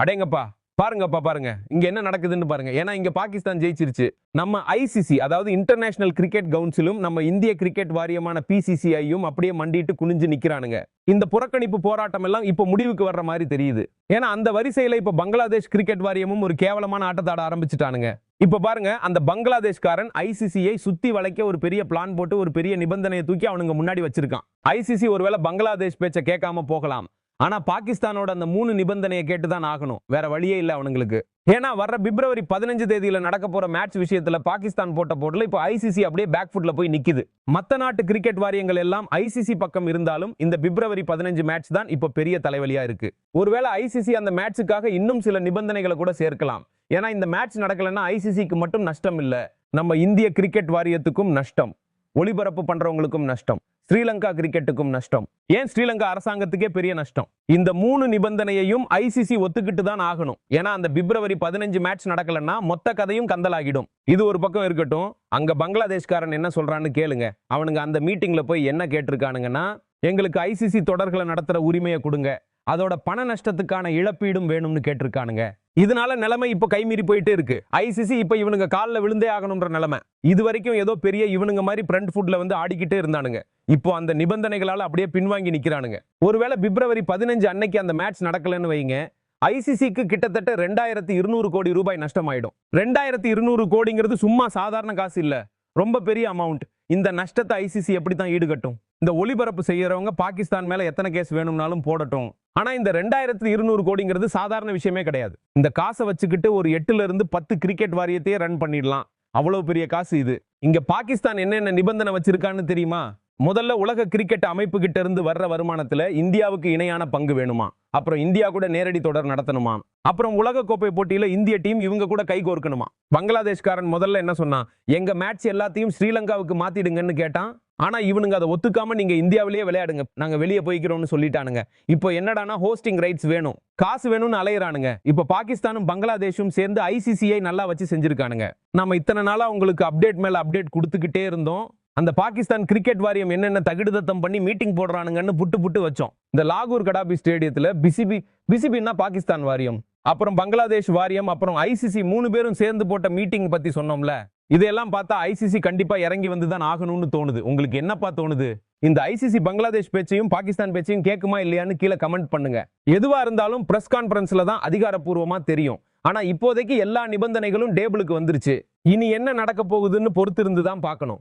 அடேங்கப்பா பாருங்கப்பா பாருங்க. இங்க என்ன நடக்குதுன்னு பாருங்க. ஏன்னா இங்க பாகிஸ்தான் ஜெயிச்சிருச்சு. நம்ம ஐசிசி அதாவது இன்டர்நேஷனல் கிரிக்கெட் கவுன்சிலும் நம்ம இந்திய கிரிக்கெட் வாரியமான பிசிசிஐயும் அப்படியே மண்டிட்டு குனிஞ்சு நிக்கிறானுங்க. இந்த புறக்கணிப்பு போராட்டம் எல்லாம் இப்போ முடிவுக்கு வர்ற மாதிரி தெரியுது. ஏன்னா அந்த வரிசையில இப்ப பங்களாதேஷ் கிரிக்கெட் வாரியமும் ஒரு கேவலமான ஆட்டத்தை ஆட ஆரம்பிச்சுட்டானுங்க. இப்ப பாருங்க அந்த பங்களாதேஷ்காரன் ஐசிசியை சுத்தி வளைக்க ஒரு பெரிய பிளான் போட்டு ஒரு பெரிய நிபந்தனையை தூக்கி அவனுங்க முன்னாடி வச்சிருக்கான். ஐசிசி ஒருவேளை பங்களாதேஷ் பேச்சை கேட்காம போகலாம். ஆனா பாகிஸ்தானோட அந்த மூணு நிபந்தனையை கேட்டு தான் ஆகணும். வேற வழியே இல்லை அவனுங்களுக்கு. ஏன்னா வர்ற பிப்ரவரி பதினஞ்சு தேதியில நடக்க போற மேட்ச் விஷயத்துல பாகிஸ்தான் போட்ட போட்டில் இப்போ ஐசிசி அப்படியே பேக் ஃபுட்ல போய் நிக்குது. மத்த நாட்டு கிரிக்கெட் வாரியங்கள் எல்லாம் ஐசிசி பக்கம் இருந்தாலும் இந்த பிப்ரவரி பதினஞ்சு மேட்ச் தான் இப்போ பெரிய தலைவலியா இருக்கு. ஒருவேளை ஐசிசி அந்த மேட்சுக்காக இன்னும் சில நிபந்தனைகளை கூட சேர்க்கலாம். ஏன்னா இந்த மேட்ச் நடக்கலைன்னா ஐசிசிக்கு மட்டும் நஷ்டம் இல்ல. நம்ம இந்திய கிரிக்கெட் வாரியத்துக்கும் நஷ்டம். ஒளிபரப்பு பண்றவங்களுக்கும் நஷ்டம். ஸ்ரீலங்கா கிரிக்கெட்டுக்கும் நஷ்டம். ஏன் ஸ்ரீலங்கா அரசாங்கத்துக்கே பெரிய நஷ்டம்? இந்த மூணு நிபந்தனையையும் ஐசிசி ஒத்துக்கிட்டு தான் ஆகணும். ஏன்னா அந்த பிப்ரவரி பதினஞ்சு மேட்ச் நடக்கலன்னா மொத்த கதையும் கந்தலாகிடும். இது ஒரு பக்கம் இருக்கட்டும். அங்க பங்களாதேஷ்காரன் என்ன சொல்றான்னு கேளுங்க. அவனுங்க அந்த மீட்டிங்ல போய் என்ன கேட்டிருக்கானுங்கன்னா எங்களுக்கு ஐசிசி தொடர்களை நடத்துற உரிமையை கொடுங்க. அதோட பண நஷ்டத்துக்கான இழப்பீடும் வேணும்னு கேட்டிருக்கானுங்க. இதனால நிலைமை இப்போ கைமீறி போயிட்டே இருக்கு. ஐசிசி இப்போ இவனுங்க காலில் விழுந்தே ஆகணும்ன்ற நிலைமை. இது வரைக்கும் ஏதோ பெரிய இவனுங்க மாதிரி ஃப்ரண்ட் ஃபுட்ல வந்து ஆடிக்கிட்டே இருந்தானுங்க. இப்போ அந்த நிபந்தனைகளால் அப்படியே பின்வாங்கி நிற்கிறானுங்க ஒருவேளை பிப்ரவரி பதினஞ்சு அன்னைக்கு அந்த மேட்ச் நடக்கலன்னு வைங்க ஐசிசிக்கு கிட்டத்தட்ட ரெண்டாயிரத்தி இருநூறு கோடி ரூபாய் நஷ்டமாயிடும். ரெண்டாயிரத்தி இருநூறு கோடிங்கிறது சும்மா சாதாரண காசு இல்லை. ரொம்ப பெரிய அமௌண்ட் இந்த நஷ்டத்தை ஐசிசி எப்படி தான் ஈடுகட்டும்? இந்த ஒளிபரப்பு செய்யறவங்க பாகிஸ்தான் மேல எத்தனை கேஸ் வேணும்னாலும் போடட்டும். ஆனா இந்த ரெண்டாயிரத்தி இருநூறு கோடிங்கிறது சாதாரண விஷயமே கிடையாது. இந்த காசை வச்சுக்கிட்டு ஒரு எட்டுல இருந்து பத்து கிரிக்கெட் வாரியத்தையே ரன் பண்ணிடலாம். அவ்வளவு பெரிய காசு இது. இங்க பாகிஸ்தான் என்னென்ன நிபந்தனை வச்சிருக்கான்னு தெரியுமா? முதல்ல உலக கிரிக்கெட் அமைப்பு கிட்ட இருந்து வர்ற வருமானத்துல இந்தியாவுக்கு இணையான பங்கு வேணுமா? அப்புறம் இந்தியா கூட நேரடி தொடர் நடத்தணுமா? அப்புறம் உலக கோப்பை போட்டியில இந்திய டீம் இவங்க கூட கை கோர்க்கணுமா? பங்களாதேஷ்காரன் முதல்ல என்ன சொன்னான்? எங்க மேட்ச் எல்லாத்தையும் ஸ்ரீலங்காவுக்கு மாத்திடுங்கன்னு கேட்டான். ஆனால் இவனுங்க அதை ஒத்துக்காமல் நீங்கள் இந்தியாவிலேயே விளையாடுங்க. நாங்கள் வெளியே போய்க்கிறோம்னு சொல்லிட்டானுங்க. இப்போ என்னடானா ஹோஸ்டிங் ரைட்ஸ் வேணும். காசு வேணும்னு அலையிறானுங்க. இப்போ பாகிஸ்தானும் பங்களாதேஷும் சேர்ந்து ஐசிசிஐ நல்லா வச்சு செஞ்சுருக்கானுங்க. நம்ம இத்தனை நாளாக உங்களுக்கு அப்டேட் மேலே அப்டேட் கொடுத்துக்கிட்டே இருந்தோம். அந்த பாகிஸ்தான் கிரிக்கெட் வாரியம் என்னென்ன தகுடுதத்தம் பண்ணி மீட்டிங் போடுறானுங்கன்னு புட்டு புட்டு வச்சோம். இந்த லாகூர் கடாபி ஸ்டேடியத்தில் பிசிபி பிசிபின்னா பாகிஸ்தான் வாரியம். அப்புறம் பங்களாதேஷ் வாரியம் அப்புறம் ஐசிசி மூணு பேரும் சேர்ந்து போட்ட மீட்டிங் பற்றி சொன்னோம்ல. இதையெல்லாம் பார்த்தா ஐசிசி கண்டிப்பாக இறங்கி வந்து தான் ஆகணும்னு தோணுது. உங்களுக்கு என்னப்பா தோணுது? இந்த ஐசிசி பங்களாதேஷ் பேச்சையும் பாகிஸ்தான் பேச்சையும் கேட்குமா இல்லையான்னு கீழே கமெண்ட் பண்ணுங்க. எதுவாக இருந்தாலும் ப்ரெஸ் கான்ஃபரன்ஸில் தான் அதிகாரப்பூர்வமாக தெரியும். ஆனால் இப்போதைக்கு எல்லா நிபந்தனைகளும் டேபிளுக்கு வந்துருச்சு. இனி என்ன நடக்க போகுதுன்னு பொறுத்திருந்து தான் பார்க்கணும்.